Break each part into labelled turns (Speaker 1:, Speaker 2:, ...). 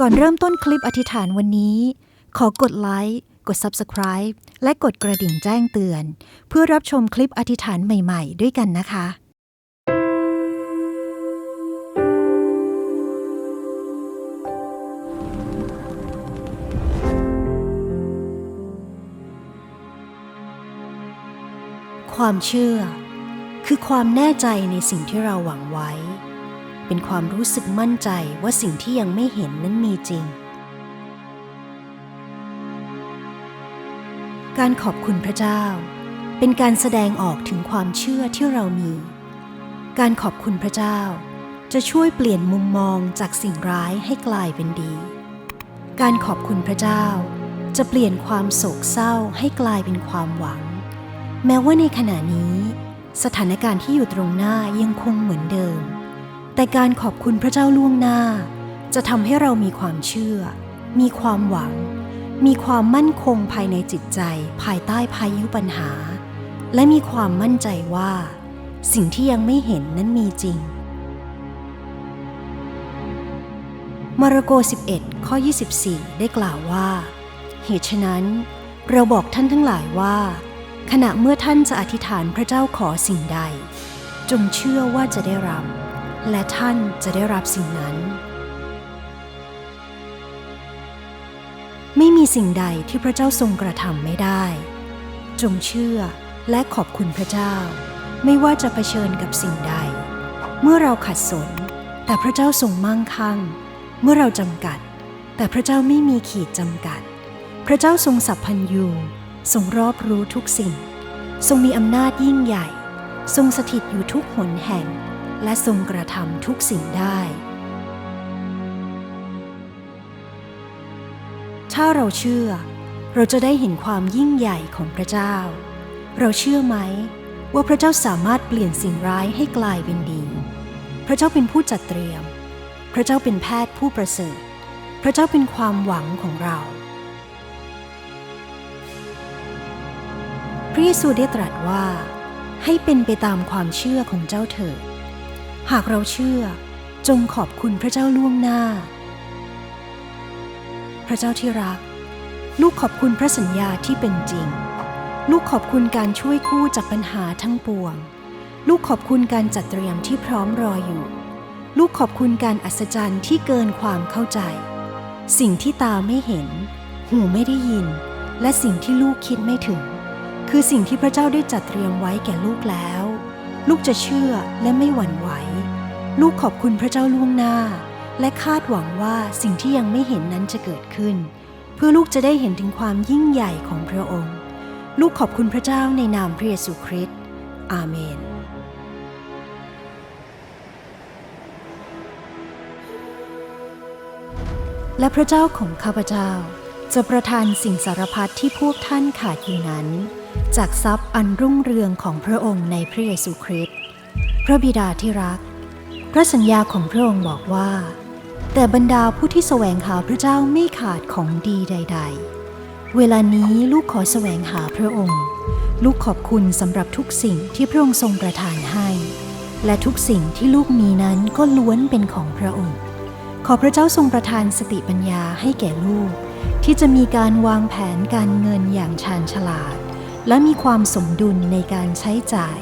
Speaker 1: ก่อนเริ่มต้นคลิปอธิษฐานวันนี้ ขอกดไลค์กด Subscribe และกดกระดิ่งแจ้งเตือน เพื่อรับชมคลิปอธิษฐานใหม่ๆ ด้วยกันนะคะ ความเชื่อ คือความแน่ใจในสิ่งที่เราหวังไว้ เป็นความรู้สึกมั่นใจว่าสิ่งที่ยังไม่เห็นนั้นมีจริง การขอบคุณพระเจ้า เป็นการแสดงออกถึงความเชื่อที่เรามี การขอบคุณพระเจ้า จะช่วยเปลี่ยนมุมมองจากสิ่งร้ายให้กลายเป็นดี การขอบคุณพระเจ้า จะเปลี่ยนความโศกเศร้าให้กลายเป็นความหวัง แม้ว่าในขณะนี้ สถานการณ์ที่อยู่ตรงหน้ายังคงเหมือนเดิม แต่การขอบคุณพระเจ้าล่วงหน้า จะทำให้เรามีความเชื่อ มีความหวัง มีความมั่นคงภายในจิตใจ ภายใต้พายุปัญหา และมีความมั่นใจว่า สิ่งที่ยังไม่เห็นนั้นมีจริงมาระโก 11 ข้อ 24 ได้กล่าวว่า เหตุฉะนั้น เราบอกท่านทั้งหลายว่า ขณะเมื่อท่านจะอธิษฐานพระเจ้าขอสิ่งใด จงเชื่อว่าจะได้รับ และท่านจะได้รับสิ่งนั้น ไม่มีสิ่งใดที่พระเจ้าทรงกระทำไม่ได้ จงเชื่อและขอบคุณพระเจ้า ไม่ว่าจะเผชิญกับสิ่งใด เมื่อเราขัดสน แต่พระเจ้าทรงมั่งคั่ง เมื่อเราจำกัด แต่พระเจ้าไม่มีขีดจำกัด พระเจ้าทรงสัพพัญญูทรงรอบรู้ทุกสิ่ง ทรงมีอำนาจยิ่งใหญ่ ทรงสถิตอยู่ทุกหนแห่ง และทรงกระทำทุกสิ่งได้ ถ้าเราเชื่อ เราจะได้เห็นความยิ่งใหญ่ของพระเจ้า เราเชื่อไหมว่าพระเจ้าสามารถเปลี่ยนสิ่งร้ายให้กลายเป็นดี พระเจ้าเป็นผู้จัดเตรียม พระเจ้าเป็นแพทย์ผู้ประเสริฐ พระเจ้าเป็นความหวังของเรา พระเยซูได้ตรัสว่าให้เป็นไปตามความเชื่อของเจ้าเถิด หากเราเชื่อจงขอบคุณพระเจ้าล่วงหน้า พระเจ้าที่รัก ลูกขอบคุณพระสัญญาที่เป็นจริง ลูกขอบคุณการช่วยกู้จากปัญหาทั้งปวง ลูกขอบคุณการจัดเตรียมที่พร้อมรออยู่ ลูกขอบคุณการอัศจรรย์ที่เกินความเข้าใจ สิ่งที่ตาไม่เห็น หูไม่ได้ยิน และสิ่งที่ลูกคิดไม่ถึง คือสิ่งที่พระเจ้าได้จัดเตรียมไว้แก่ลูกแล้ว ลูกจะเชื่อและไม่หวั่นไหว ลูกขอบคุณพระเจ้าล่วงหน้า และคาดหวังว่าสิ่งที่ยังไม่เห็นนั้นจะเกิดขึ้น เพื่อลูกจะได้เห็นถึงความยิ่งใหญ่ของพระองค์ ลูกขอบคุณพระเจ้าในนามพระเยซูคริสต์อาเมนและพระเจ้าของข้าพเจ้า จะประทานสิ่งสารพัดที่พวกท่านขาดอยู่นั้น จากทรัพย์อันรุ่งเรืองของพระองค์ในพระเยซูคริสต์พระบิดาที่รัก พระสัญญาของพระองค์บอกว่า แต่บรรดาผู้ที่แสวงหาพระเจ้าไม่ขาดของดีใด ๆ เวลานี้ลูกขอแสวงหาพระองค์ ลูกขอบคุณสำหรับทุกสิ่งที่พระองค์ทรงประทานให้ และทุกสิ่งที่ลูกมีนั้นก็ล้วนเป็นของพระองค์ ขอพระเจ้าทรงประทานสติปัญญาให้แก่ลูก ที่จะมีการวางแผนการเงินอย่างชาญฉลาด และมีความสมดุลในการใช้จ่าย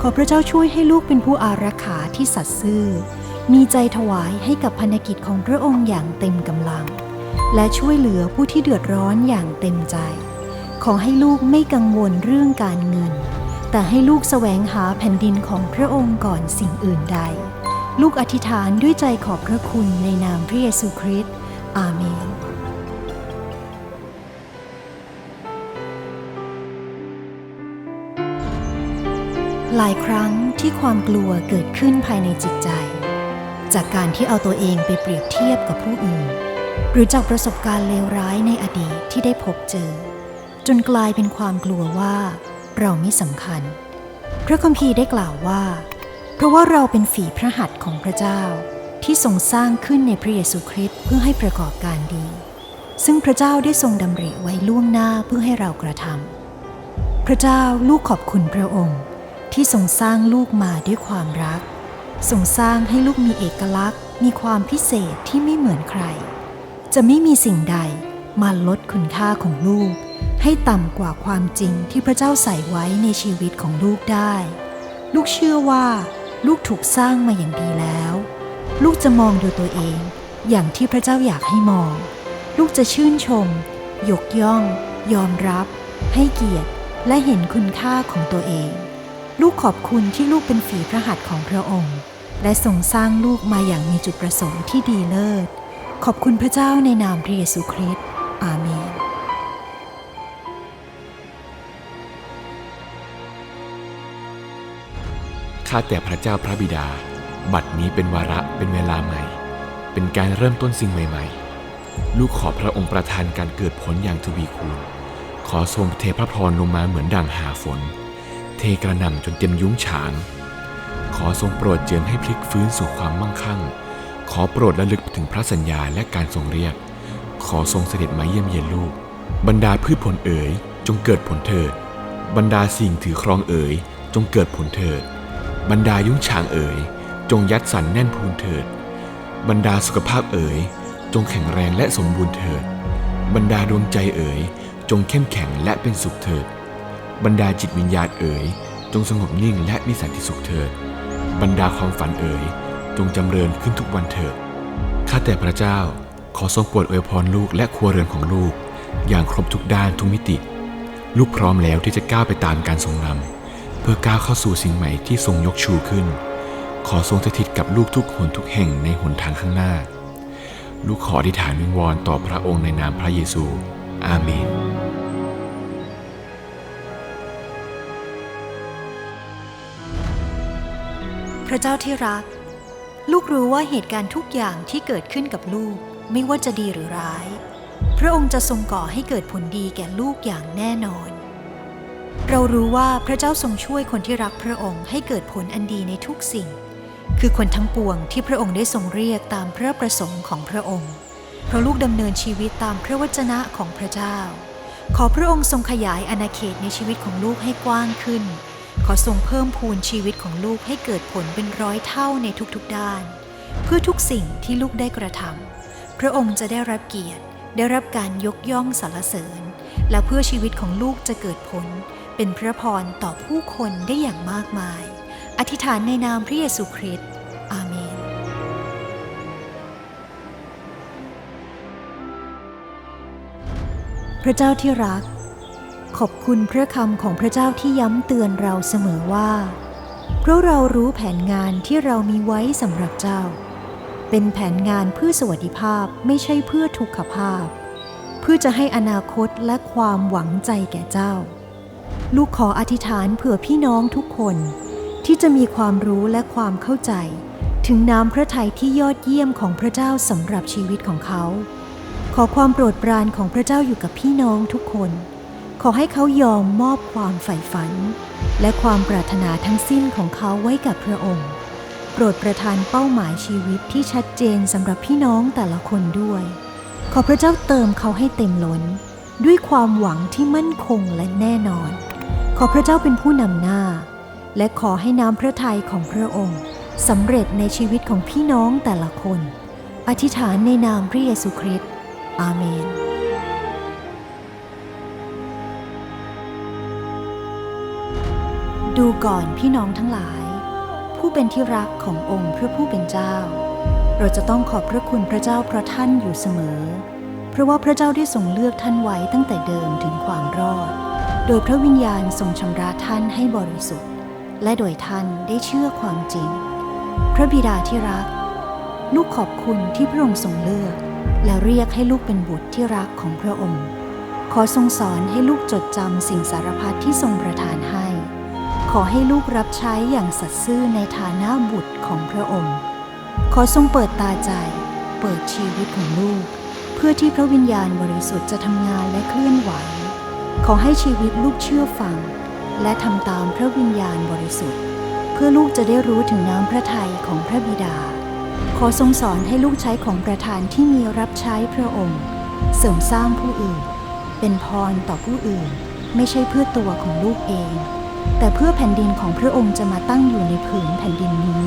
Speaker 1: ขอพระเจ้าช่วยให้ลูกเป็นผู้อารักขาที่สัตย์ซื่อ มีใจถวายให้กับพนกิจของพระองค์อย่างเต็มกำลัง และช่วยเหลือผู้ที่เดือดร้อนอย่างเต็มใจ ขอให้ลูกไม่กังวลเรื่องการเงิน แต่ให้ลูกแสวงหาแผ่นดินของพระองค์ก่อนสิ่งอื่นใด ลูกอธิษฐานด้วยใจขอบพระคุณในนามพระเยซูคริสต์อาเมน ลายครั้งที่ความกลัวเกิดขึ้นภายในจิตใจ จากการที่เอาตัวเองไปเปรียบเทียบกับผู้อื่น หรือจากประสบการณ์เลวร้ายในอดีตที่ได้พบเจอ จนกลายเป็นความกลัวว่า เราไม่สำคัญ พระคัมภีร์ได้กล่าวว่า เพราะว่าเราเป็นฝีพระหัตถ์ของพระเจ้าที่ทรงสร้างขึ้นในพระเยซูคริสต์เพื่อให้ประกอบการดี ซึ่งพระเจ้าได้ทรงดำริไว้ล่วงหน้าเพื่อให้เรากระทำพระเจ้าลูกขอบคุณพระองค์ ที่ทรงสร้างลูกมาด้วยความรัก ทรงสร้างให้ลูกมีเอกลักษณ์ มีความพิเศษที่ไม่เหมือนใคร จะไม่มีสิ่งใดมาลดคุณค่าของลูก ให้ต่ำกว่าความจริงที่พระเจ้าใส่ไว้ในชีวิตของลูกได้ ลูกเชื่อว่า ลูกถูกสร้างมาอย่างดีแล้ว ลูกจะมองดูตัวเอง อย่างที่พระเจ้าอยากให้มอง ลูกจะชื่นชม ยกย่อง ยอมรับ ให้เกียรติ และเห็นคุณค่าของตัวเอง ลูกขอบคุณที่ลูกเป็นฝีพระหัตถ์ของพระองค์ และทรงสร้างลูกมาอย่างมีจุดประสงค์ที่ดีเลิศ ขอบคุณพระเจ้าในนามพระเยซูคริสต์อาเมน
Speaker 2: ข้าแต่พระเจ้าพระบิดา บัดนี้เป็นวาระเป็นเวลาใหม่ เป็นการเริ่มต้นสิ่งใหม่ ๆ ลูกขอพระองค์ประทานการเกิดผลอย่างทวีคูณ ขอทรงเทพระพรลงมาเหมือนดั่งหาฝน เทกระหน่ำจนเต็มยุ้งฉาง ขอทรงโปรดเจิมให้พลิกฟื้นสู่ความมั่งคั่ง ขอโปรดระลึกถึงพระสัญญาและการทรงเรียก ขอทรงเสด็จมาเยี่ยมเยียนลูก บรรดาพืชผลเอ๋ย จงเกิดผลเถิด บรรดาสิ่งถือครองเอ๋ย จงเกิดผลเถิด บรรดายุ้งฉางเอ๋ย จงยัดสันแน่นพูนเถิด บรรดาสุขภาพเอ๋ย จงแข็งแรงและสมบูรณ์เถิด บรรดาดวงใจเอ๋ย จงเข้มแข็งและเป็นสุขเถิด บรรดาจิตวิญญาณเอ๋ย จงสงบนิ่งและมีสันติสุขเถิด บรรดาความฝันเอ๋ย จงจำเริญขึ้นทุกวันเถิด ข้าแต่พระเจ้า ขอทรงโปรดอวยพรลูกและครัวเรือนของลูก อย่างครบทุกด้านทุกมิติ ลูกพร้อมแล้วที่จะก้าวไปตามการทรงนำเพื่อก้าวเข้าสู่สิ่งใหม่ที่ทรงยกชูขึ้น ขอทรงสถิตกับลูกทุกหนทุกแห่งในหนทางข้างหน้า ลูกขออธิษฐานวิงวอนต่อพระองค์ในนามพระเยซู อาเมน
Speaker 1: พระเจ้าที่รัก ลูกรู้ว่าเหตุการณ์ทุกอย่างที่เกิดขึ้นกับลูกไม่ว่าจะดีหรือร้าย พระองค์จะทรงก่อให้เกิดผลดีแก่ลูกอย่างแน่นอน เรารู้ว่าพระเจ้าทรงช่วยคนที่รักพระองค์ให้เกิดผลอันดีในทุกสิ่ง คือคนทั้งปวงที่พระองค์ได้ทรงเรียกตามพระประสงค์ของพระองค์เพราะลูกดำเนินชีวิตตามพระวจนะของพระเจ้า ขอพระองค์ทรงขยายอาณาเขตในชีวิตของลูกให้กว้างขึ้น ขอทรงเพิ่มพูนชีวิตของลูกให้เกิดผลเป็นร้อยเท่าในทุกๆด้าน เพื่อทุกสิ่งที่ลูกได้กระทำพระองค์จะได้รับเกียรติ ได้รับการยกย่องสรรเสริญ และเพื่อชีวิตของลูกจะเกิดผล เป็นพระพรต่อผู้คนได้อย่างมากมาย อธิษฐานในนามพระเยซูคริสต์อาเมนพระเจ้าที่รัก ขอบคุณพระคำของพระเจ้าที่ย้ำเตือนเราเสมอว่า เพราะเรารู้แผนงานที่เรามีไว้สำหรับเจ้า เป็นแผนงานเพื่อสวัสดิภาพไม่ใช่เพื่อทุกขภาพ เพื่อจะให้อนาคตและความหวังใจแก่เจ้า ลูกขออธิษฐานเผื่อพี่น้องทุกคนที่จะมีความรู้และความเข้าใจ ถึงน้ำพระทัยที่ยอดเยี่ยมของพระเจ้าสำหรับชีวิตของเขา ขอความโปรดปรานของพระเจ้าอยู่กับพี่น้องทุกคน ขอให้เขายอมมอบความใฝ่ฝัน และความปรารถนาทั้งสิ้นของเขาไว้กับพระองค์ โปรดประทานเป้าหมายชีวิตที่ชัดเจนสำหรับพี่น้องแต่ละคนด้วย ขอพระเจ้าเติมเขาให้เต็มล้น ด้วยความหวังที่มั่นคงและแน่นอน ขอพระเจ้าเป็นผู้นำหน้า และขอให้น้ำพระทัยของพระองค์สำเร็จในชีวิตของพี่น้องแต่ละคน อธิษฐานในนามพระเยซูคริสต์อาเมน ดูก่อนพี่น้องทั้งหลาย ผู้เป็นที่รักขององค์พระผู้เป็นเจ้า เราจะต้องขอบพระคุณพระเจ้าเพราะท่านอยู่เสมอ เพราะว่าพระเจ้าได้ทรงเลือกท่านไว้ตั้งแต่เดิมถึงความรอด โดยพระวิญญาณทรงชำระท่านให้บริสุทธิ์ และโดยท่านได้เชื่อความจริง พระบิดาที่รัก ลูกขอบคุณที่พระองค์ทรงเลือก และเรียกให้ลูกเป็นบุตรที่รักของพระองค์ ขอทรงสอนให้ลูกจดจำสิ่งสารพัดที่ทรงประทานให้ ขอให้ลูกรับใช้อย่างสัตย์ซื่อในฐานะบุตรของพระองค์ ขอทรงเปิดตาใจ เปิดชีวิตของลูก เพื่อที่พระวิญญาณบริสุทธิ์จะทำงานและเคลื่อนไหว ขอให้ชีวิตลูกเชื่อฟัง และทำตามพระวิญญาณบริสุทธิ์ เพื่อลูกจะได้รู้ถึงน้ำพระทัยของพระบิดา ขอทรงสอนให้ลูกใช้ของประทานที่มีรับใช้พระองค์ เสริมสร้างผู้อื่น เป็นพรต่อผู้อื่น ไม่ใช่เพื่อตัวของลูกเอง แต่เพื่อแผ่นดินของพระองค์จะมาตั้งอยู่ในผืนแผ่นดินนี้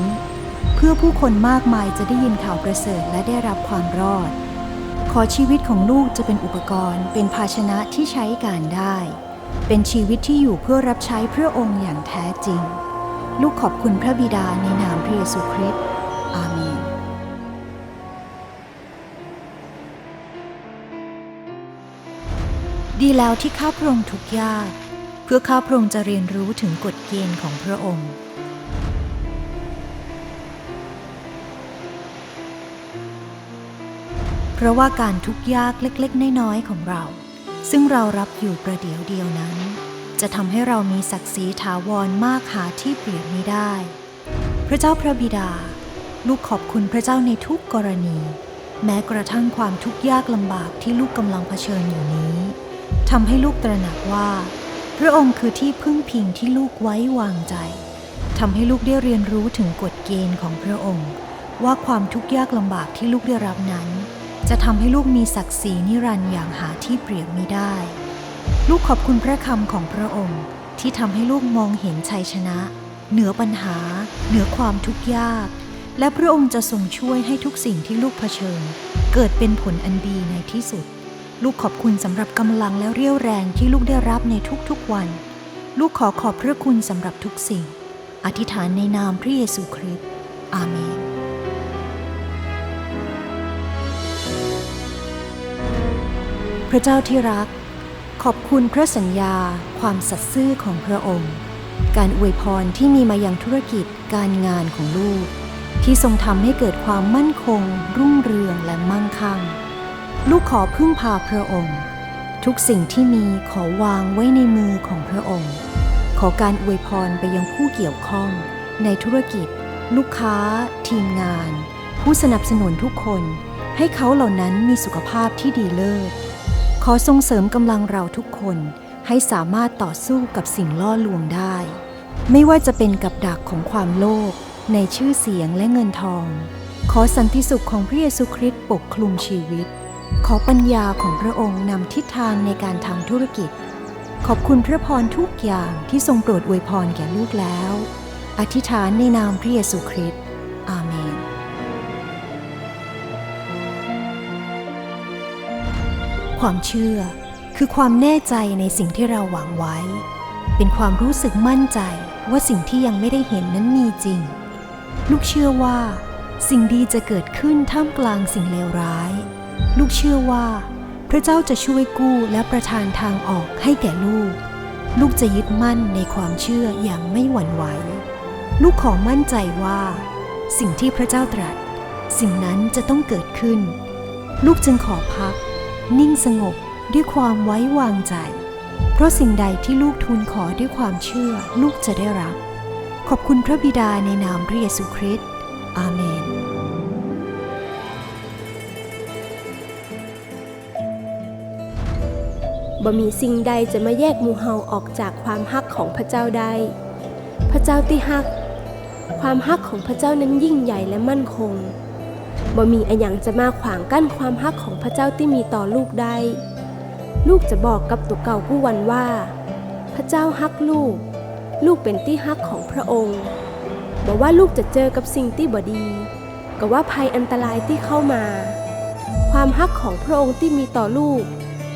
Speaker 1: เพื่อผู้คนมากมายจะได้ยินข่าวประเสริฐและได้รับความรอด ขอชีวิตของลูกจะเป็นอุปกรณ์ เป็นภาชนะที่ใช้การได้ เป็นชีวิตที่อยู่เพื่อรับใช้พระองค์อย่างแท้จริง ลูกขอบคุณพระบิดาในนามพระเยซูคริสต์อาเมนดีแล้วที่ข้าพระองค์ทุกยาก เพื่อข้าพระองค์จะเรียนรู้ถึงกฎเกณฑ์ของพระองค์ เพราะว่าการทุกข์ยากเล็กๆ น้อยๆของเรา ซึ่งเรารับอยู่ประเดี๋ยวเดียวนั้น จะทำให้เรามีศักดิ์ศรีถาวรมากหาที่เปรียบไม่ได้ พระเจ้าพระบิดา ลูกขอบคุณพระเจ้าในทุกกรณี แม้กระทั่งความทุกข์ยากลำบากที่ลูกกำลังเผชิญอยู่นี้ทำให้ลูกตระหนักว่า พระองค์คือที่พึ่งพิงที่ลูกไว้วางใจทำให้ลูกได้เรียนรู้ถึงกฎเกณฑ์ของพระองค์ ว่าความทุกข์ยากลำบากที่ลูกได้รับนั้น จะทำให้ลูกมีศักดิ์ศรีนิรันดร์อย่างหาที่เปรียบไม่ได้ ลูกขอบคุณพระคำของพระองค์ ที่ทำให้ลูกมองเห็นชัยชนะ เหนือปัญหา เหนือความทุกข์ยาก และพระองค์จะทรงช่วยให้ทุกสิ่งที่ลูกเผชิญ เกิดเป็นผลอันดีในที่สุด ลูกขอบคุณสำหรับกำลังและเรี่ยวแรงที่ลูกได้รับในทุกๆวัน ลูกขอขอบพระคุณสำหรับทุกสิ่ง อธิษฐานในนามพระเยซูคริสต์ อาเมน พระเจ้าที่รัก ขอบคุณพระสัญญา ความสัตย์ซื่อของพระองค์ การอวยพรที่มีมายังธุรกิจการงานของลูก ที่ทรงทำให้เกิดความมั่นคง รุ่งเรืองและมั่งคั่ง ลูกขอพึ่งพาพระองค์ ทุกสิ่งที่มีขอวางไว้ในมือของพระองค์ ขอการอวยพรไปยังผู้เกี่ยวข้อง ในธุรกิจ ลูกค้า ทีมงาน ผู้สนับสนุนทุกคน ให้เขาเหล่านั้นมีสุขภาพที่ดีเลิศขอทรงเสริมกำลังเราทุกคนให้สามารถต่อสู้กับสิ่งล่อลวงได้ ไม่ว่าจะเป็นกับดักของความโลภในชื่อเสียงและเงินทอง ขอสันติสุขของพระเยซูคริสต์ปกคลุมชีวิต ขอปัญญาของพระองค์นำทิศทางในการทำธุรกิจ ขอบคุณพระพรทุกอย่างที่ทรงโปรดอวยพรแก่ลูกแล้ว อธิษฐานในนามพระเยซูคริสต์อาเมน ความเชื่อคือความแน่ใจในสิ่งที่เราหวังไว้ เป็นความรู้สึกมั่นใจว่าสิ่งที่ยังไม่ได้เห็นนั้นมีจริง ลูกเชื่อว่า สิ่งดีจะเกิดขึ้นท่ามกลางสิ่งเลวร้าย ลูกเชื่อว่า พระเจ้าจะช่วยกู้และประทานทางออกให้แก่ลูก ลูกจะยึดมั่นในความเชื่ออย่างไม่หวั่นไหว ลูกขอมั่นใจว่า สิ่งที่พระเจ้าตรัส สิ่งนั้นจะต้องเกิดขึ้น ลูกจึงขอพัก นิ่งสงบด้วยความไว้วางใจ เพราะสิ่งใดที่ลูกทูลขอด้วยความเชื่อ ลูกจะได้รับ ขอบคุณพระบิดาในนามพระเยซูคริสต์อาเมน
Speaker 3: บ่มีสิ่งใดจะมาแยกมูเฮาออกจากความฮักของพระเจ้าได้ พระเจ้าที่ฮัก ความฮักของพระเจ้านั้นยิ่งใหญ่และมั่นคงบ่มีอันหยังจะมาขวางกั้นความฮักของพระเจ้าที่มีต่อลูกได้ ลูกจะบอกกับตัวเก่าผู้วันว่า พระเจ้าฮักลูก ลูกเป็นที่ฮักของพระองค์บอกว่าลูกจะเจอกับสิ่งที่บ่ดีก็ว่าภัยอันตรายที่เข้ามา ความฮักของพระองค์ที่มีต่อลูก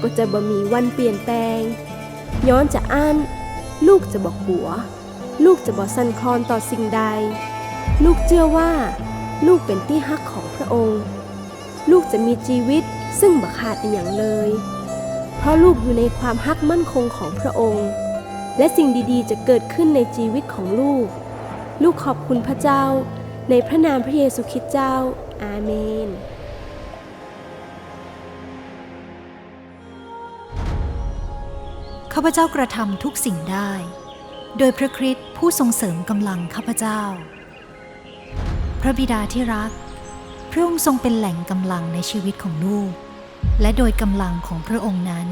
Speaker 3: ก็จะบ่มีวันเปลี่ยนแปลง ย้อนจะอ่าน ลูกจะบอกหัว ลูกจะบอกสั่นคลอนต่อสิ่งใด ลูกเชื่อว่า ลูกเป็นที่ฮักของพระองค์ ลูกจะมีชีวิตซึ่งบ่ขาดอย่างเลย เพราะลูกอยู่ในความฮักมั่นคงของพระองค์ และสิ่งดีๆ จะเกิดขึ้นในชีวิตของลูก ลูกขอบคุณพระเจ้า ในพระนามพระเยซูคริสต์เจ้า อาเมน
Speaker 1: ข้าพเจ้ากระทำทุกสิ่งได้ โดยพระคริสต์ผู้ทรงเสริมกำลังข้าพเจ้า พระบิดาที่รัก พระองค์ทรงเป็นแหล่งกำลังในชีวิตของลูก และโดยกำลังของพระองค์นั้น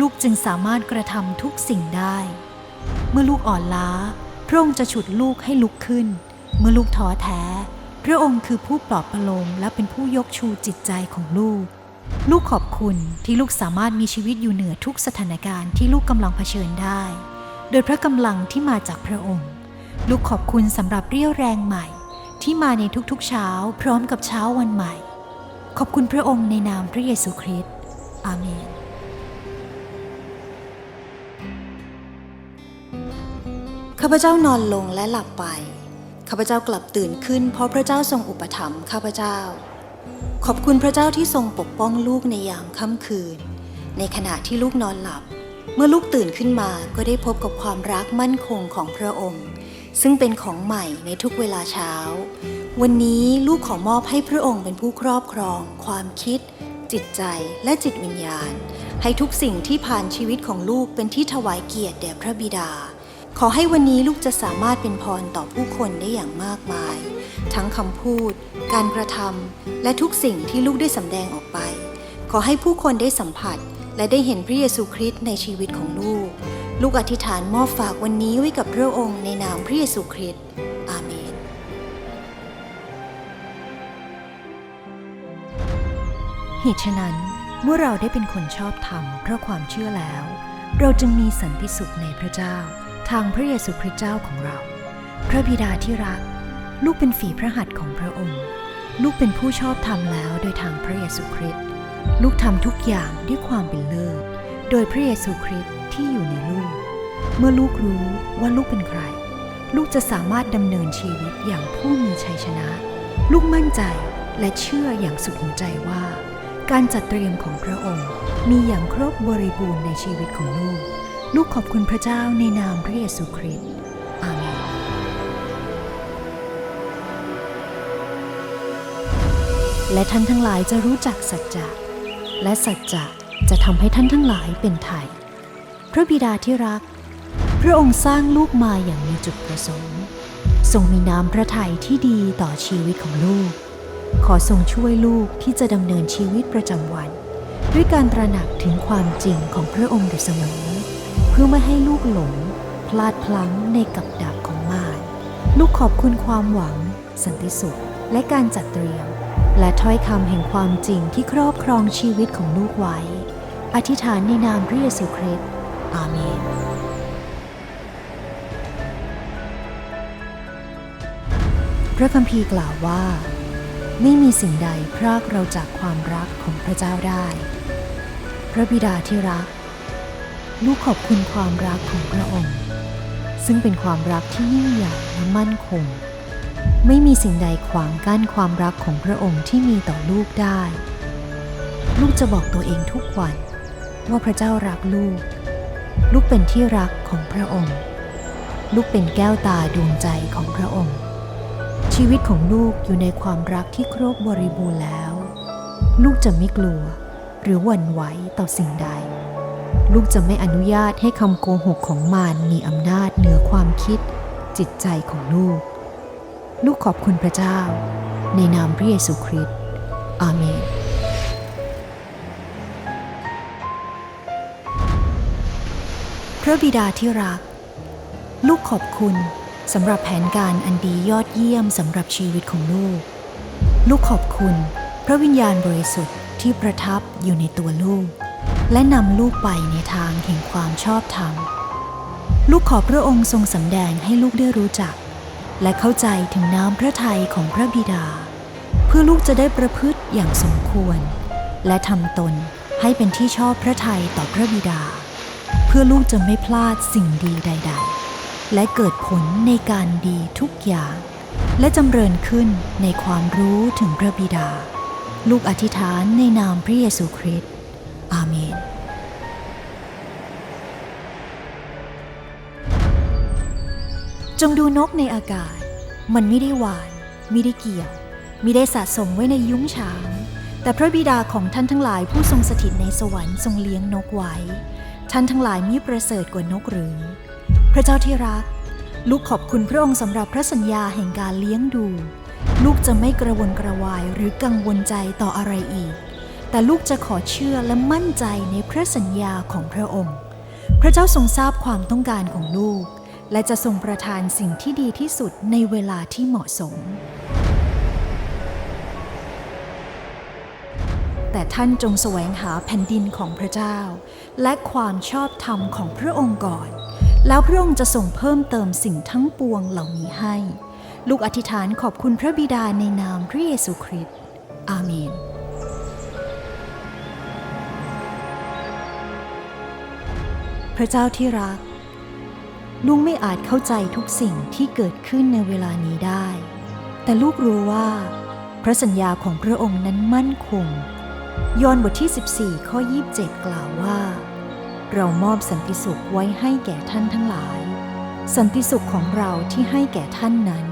Speaker 1: ลูกจึงสามารถกระทำทุกสิ่งได้ เมื่อลูกอ่อนล้า พระองค์จะฉุดลูกให้ลุกขึ้น เมื่อลูกท้อแท้ พระองค์คือผู้ปลอบประโลมและเป็นผู้ยกชูจิตใจของลูก ลูกขอบคุณที่ลูกสามารถมีชีวิตอยู่เหนือทุกสถานการณ์ที่ลูกกำลังเผชิญได้ โดยพระกำลังที่มาจากพระองค์ ลูกขอบคุณสำหรับเรี่ยวแรงใหม่ ที่มาในทุกๆเช้า พร้อมกับเช้าวันใหม่ ขอบคุณพระองค์ในนามพระเยซูคริสต์อาเมนข้าพเจ้านอนลงและหลับไป ข้าพเจ้ากลับตื่นขึ้นเพราะพระเจ้าทรงอุปถัมภ์ข้าพเจ้า ขอบคุณพระเจ้าที่ทรงปกป้องลูกในยามค่ำคืน ในขณะที่ลูกนอนหลับ เมื่อลูกตื่นขึ้นมาก็ได้พบกับความรักมั่นคงของพระองค์ ซึ่งเป็นของใหม่ในทุกเวลาเช้า วันนี้ลูกขอมอบให้พระองค์เป็นผู้ครอบครอง ความคิด จิตใจและจิตวิญญาณ ให้ทุกสิ่งที่ผ่านชีวิตของลูกเป็นที่ถวายเกียรติแด่พระบิดา ขอให้วันนี้ลูกจะสามารถเป็นพรต่อผู้คนได้อย่างมากมาย ทั้งคำพูด การกระทำและทุกสิ่งที่ลูกได้สำแดงออกไป ขอให้ผู้คนได้สัมผัส และได้เห็นพระเยซูคริสต์ในชีวิตของลูก ลูกอธิษฐานมอบฝากวันนี้ไว้กับพระองค์ในนามพระเยซูคริสต์อาเมนเหตุฉะนั้นเมื่อเราได้เป็นคนชอบธรรมเพราะความเชื่อแล้ว เราจึงมีสันติสุขในพระเจ้า ทางพระเยซูคริสต์เจ้าของเรา พระบิดาที่รัก ลูกเป็นฝีพระหัตถ์ของพระองค์ ลูกเป็นผู้ชอบธรรมแล้วโดยทางพระเยซูคริสต์ ลูกทำทุกอย่างด้วยความเป็นเลิศ โดยพระเยซูคริสต์ที่อยู่ในลูก เมื่อลูกรู้ว่าลูกเป็นใคร ลูกจะสามารถดำเนินชีวิตอย่างผู้มีชัยชนะ ลูกมั่นใจและเชื่ออย่างสุดหัวใจว่า การจัดเตรียมของพระองค์มีอย่างครบบริบูรณ์ในชีวิตของลูก ลูกขอบคุณพระเจ้าในนามพระเยซูคริสต์ และท่านทั้งหลายจะรู้จักสัจจะ และสัจจะจะทำให้ท่านทั้งหลายเป็นไทย พระบิดาที่รัก พระองค์สร้างลูกมาอย่างมีจุดประสงค์ ทรงมีน้ำพระทัยที่ดีต่อชีวิตของลูก ขอทรงช่วยลูกที่จะดำเนินชีวิตประจำวัน ด้วยการตระหนักถึงความจริงของพระองค์อยู่เสมอ เพื่อไม่ให้ลูกหลง พลาดพลั้งในกับดักของมารลูกขอบคุณความหวัง สันติสุข และการจัดเตรียม และถ้อยคำแห่งความจริงที่ครอบครองชีวิตของลูกไว้ อธิษฐานในนามพระเยซูคริสต์อาเมน พระคัมภีร์กล่าวว่า ไม่มีสิ่งใดพรากเราจากความรักของพระเจ้าได้ พระบิดาที่รัก ลูกขอบคุณความรักของพระองค์ ซึ่งเป็นความรักที่ยิ่งใหญ่และมั่นคง ไม่มีสิ่งใดขวางกั้นความรักของพระองค์ที่มีต่อลูกได้ ลูกจะบอกตัวเองทุกวัน ว่าพระเจ้ารักลูก ลูกเป็นที่รักของพระองค์ ลูกเป็นแก้วตาดวงใจของพระองค์ ชีวิตของลูกอยู่ในความรักที่ครบบริบูรณ์แล้ว ลูกจะไม่กลัว หรือหวั่นไหวต่อสิ่งใด ลูกจะไม่อนุญาตให้คำโกหกของมารมีอำนาจเหนือความคิด จิตใจของลูก ลูกขอบคุณพระเจ้า ในนามพระเยซูคริสต์อาเมนพระบิดาที่รัก ลูกขอบคุณสำหรับแผนการอันดียอดเยี่ยมสำหรับชีวิตของลูก ลูกขอบคุณ พระวิญญาณบริสุทธิ์ที่ประทับอยู่ในตัวลูก และนำลูกไปในทางแห่งความชอบธรรม ลูกขอพระองค์ทรงสำแดงให้ลูกได้รู้จัก และเข้าใจถึงน้ำพระทัยของพระบิดา เพื่อลูกจะได้ประพฤติอย่างสมควร และทำตนให้เป็นที่ชอบพระทัยต่อพระบิดา เพื่อลูกจะไม่พลาดสิ่งดีใด ๆ และเกิดผลในการดีทุกอย่าง และจำเริญขึ้นในความรู้ถึงพระบิดา ลูกอธิษฐานในนามพระเยซูคริสต์อาเมน งดูนกในอากาศ มันไม่ได้หวานไม่ได้เกี่ยวมิได้สะสมไว้ในยุ้งฉาง แต่พระบิดาของท่านทั้งหลายผู้ทรงสถิตในสวรรค์ทรงเลี้ยงนกไว้ ท่านทั้งหลายมิประเสริฐกว่านกหรือ พระเจ้าที่รัก ลูกขอบคุณพระองค์สำหรับพระสัญญาแห่งการเลี้ยงดู ลูกจะไม่กระวนกระวายหรือกังวลใจต่ออะไรอีก แต่ลูกจะขอเชื่อและมั่นใจในพระสัญญาของพระองค์ พระเจ้าทรงทราบความต้องการของลูก และจะทรงประทานสิ่งที่ดีที่สุดในเวลาที่เหมาะสม แต่ท่านจงแสวงหาแผ่นดินของพระเจ้า และความชอบธรรมของพระองค์ก่อน แล้วพระองค์จะส่งเพิ่มเติมสิ่งทั้งปวงเหล่านี้ให้ ลูกอธิษฐานขอบคุณพระบิดาในนามพระเยซูคริสต์อาเมนพระเจ้าที่รัก ลูกไม่อาจเข้าใจทุกสิ่งที่เกิดขึ้นในเวลานี้ได้ แต่ลูกรู้ว่า พระสัญญาของพระองค์นั้นมั่นคง ยอห์นบทที่ 14 ข้อ 27 กล่าวว่า เรามอบสันติสุขไว้ให้แก่ท่านทั้งหลาย สันติสุขของเราที่ให้แก่ท่านนั้น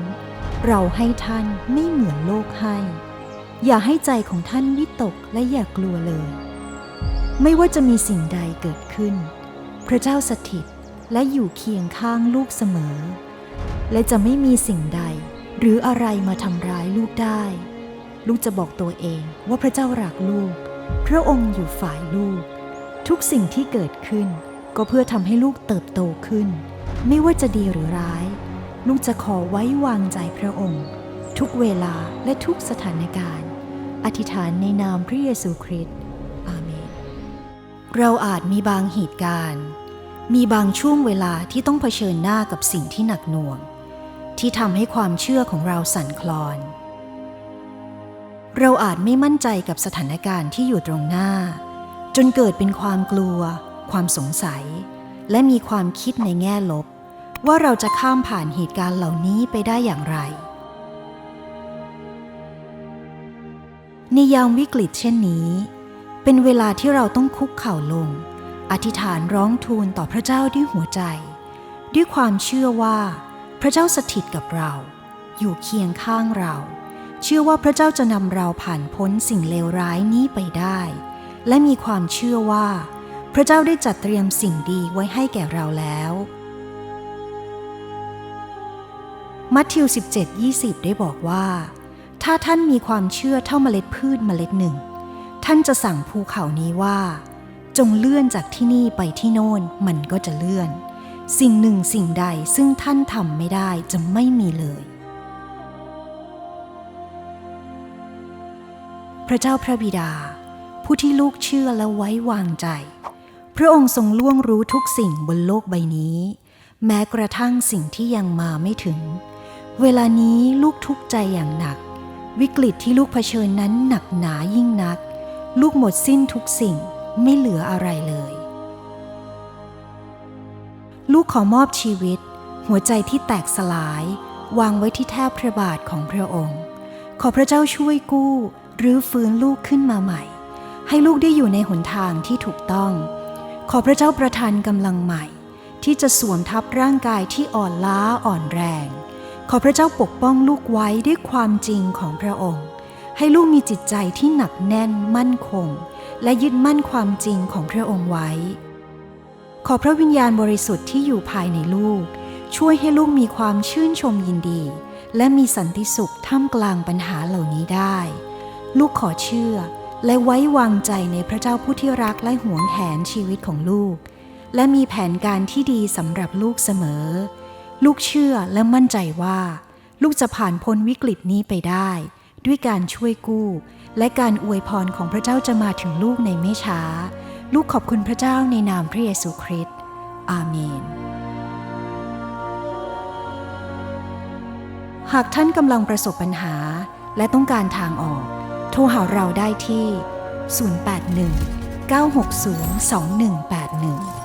Speaker 1: เราให้ท่านไม่เหมือนโลกให้ อย่าให้ใจของท่านวิตกและอย่ากลัวเลย ไม่ว่าจะมีสิ่งใดเกิดขึ้น พระเจ้าสถิต และอยู่เคียงข้างลูกเสมอ และจะไม่มีสิ่งใด หรืออะไรมาทำร้ายลูกได้ ลูกจะบอกตัวเองว่าพระเจ้ารักลูก พระองค์อยู่ฝ่ายลูก ทุกสิ่งที่เกิดขึ้น ก็เพื่อทำให้ลูกเติบโตขึ้น ไม่ว่าจะดีหรือร้าย ลูกจะขอไว้วางใจพระองค์ ทุกเวลาและทุกสถานการณ์ อธิษฐานในนามพระเยซูคริสต์อาเมน เราอาจมีบางเหตุการณ์ มีบางช่วงเวลาที่ต้องเผชิญหน้ากับสิ่งที่หนักหน่วง ที่ทำให้ความเชื่อของเราสั่นคลอน เราอาจไม่มั่นใจกับสถานการณ์ที่อยู่ตรงหน้า จนเกิดเป็นความกลัว ความสงสัย และมีความคิดในแง่ลบ ว่าเราจะข้ามผ่านเหตุการณ์เหล่านี้ไปได้อย่างไร ในยามวิกฤตเช่นนี้ เป็นเวลาที่เราต้องคุกเข่าลง อธิษฐานร้องทูลต่อพระเจ้าด้วยหัวใจ ด้วยความเชื่อว่า พระเจ้าสถิตกับเรา อยู่เคียงข้างเรา เชื่อว่าพระเจ้าจะนำเราผ่านพ้นสิ่งเลวร้ายนี้ไปได้ และมีความเชื่อว่า พระเจ้าได้จัดเตรียมสิ่งดีไว้ให้แก่เราแล้ว มัทธิว 17 20 ได้บอกว่า ถ้าท่านมีความเชื่อเท่าเมล็ดพืชเมล็ดหนึ่ง ท่านจะสั่งภูเขานี้ว่า จงเลื่อนจากที่นี่ไปที่โน่นมันก็จะเลื่อน สิ่งหนึ่งสิ่งใดซึ่งท่านทำไม่ได้จะไม่มีเลย พระเจ้าพระบิดา ผู้ที่ลูกเชื่อและไว้วางใจ พระองค์ทรงล่วงรู้ทุกสิ่งบนโลกใบนี้ แม้กระทั่งสิ่งที่ยังมาไม่ถึง เวลานี้ลูกทุกข์ใจอย่างหนัก วิกฤตที่ลูกเผชิญนั้นหนักหนายิ่งนัก ลูกหมดสิ้นทุกสิ่ง ไม่เหลืออะไรเลย ลูกขอมอบชีวิต หัวใจที่แตกสลาย วางไว้ที่แทบพระบาทของพระองค์ ขอพระเจ้าช่วยกู้หรือฟื้นลูกขึ้นมาใหม่ ให้ลูกได้อยู่ในหนทางที่ถูกต้อง ขอพระเจ้าประทานกำลังใหม่ ที่จะสวมทับร่างกายที่อ่อนล้าอ่อนแรง ขอพระเจ้าปกป้องลูกไว้ด้วยความจริงของพระองค์ ให้ลูกมีจิตใจที่หนักแน่นมั่นคง และยึดมั่นความจริงของพระองค์ไว้ ขอพระวิญญาณบริสุทธิ์ที่อยู่ภายในลูก ช่วยให้ลูกมีความชื่นชมยินดี และมีสันติสุขท่ามกลางปัญหาเหล่านี้ได้ ลูกขอเชื่อและไว้วางใจในพระเจ้าผู้ที่รักและหวงแหนชีวิตของลูก และมีแผนการที่ดีสำหรับลูกเสมอ ลูกเชื่อและมั่นใจว่า ลูกจะผ่านพ้นวิกฤตนี้ไปได้ ด้วยการช่วยกู้ และการอวยพรของพระเจ้าจะมาถึงลูกในไม่ช้า ลูกขอบคุณพระเจ้าในนามพระเยซูคริสต์อาเมน หากท่านกำลังประสบปัญหาและต้องการทางออก โทรหาเราได้ที่ 081 960 2181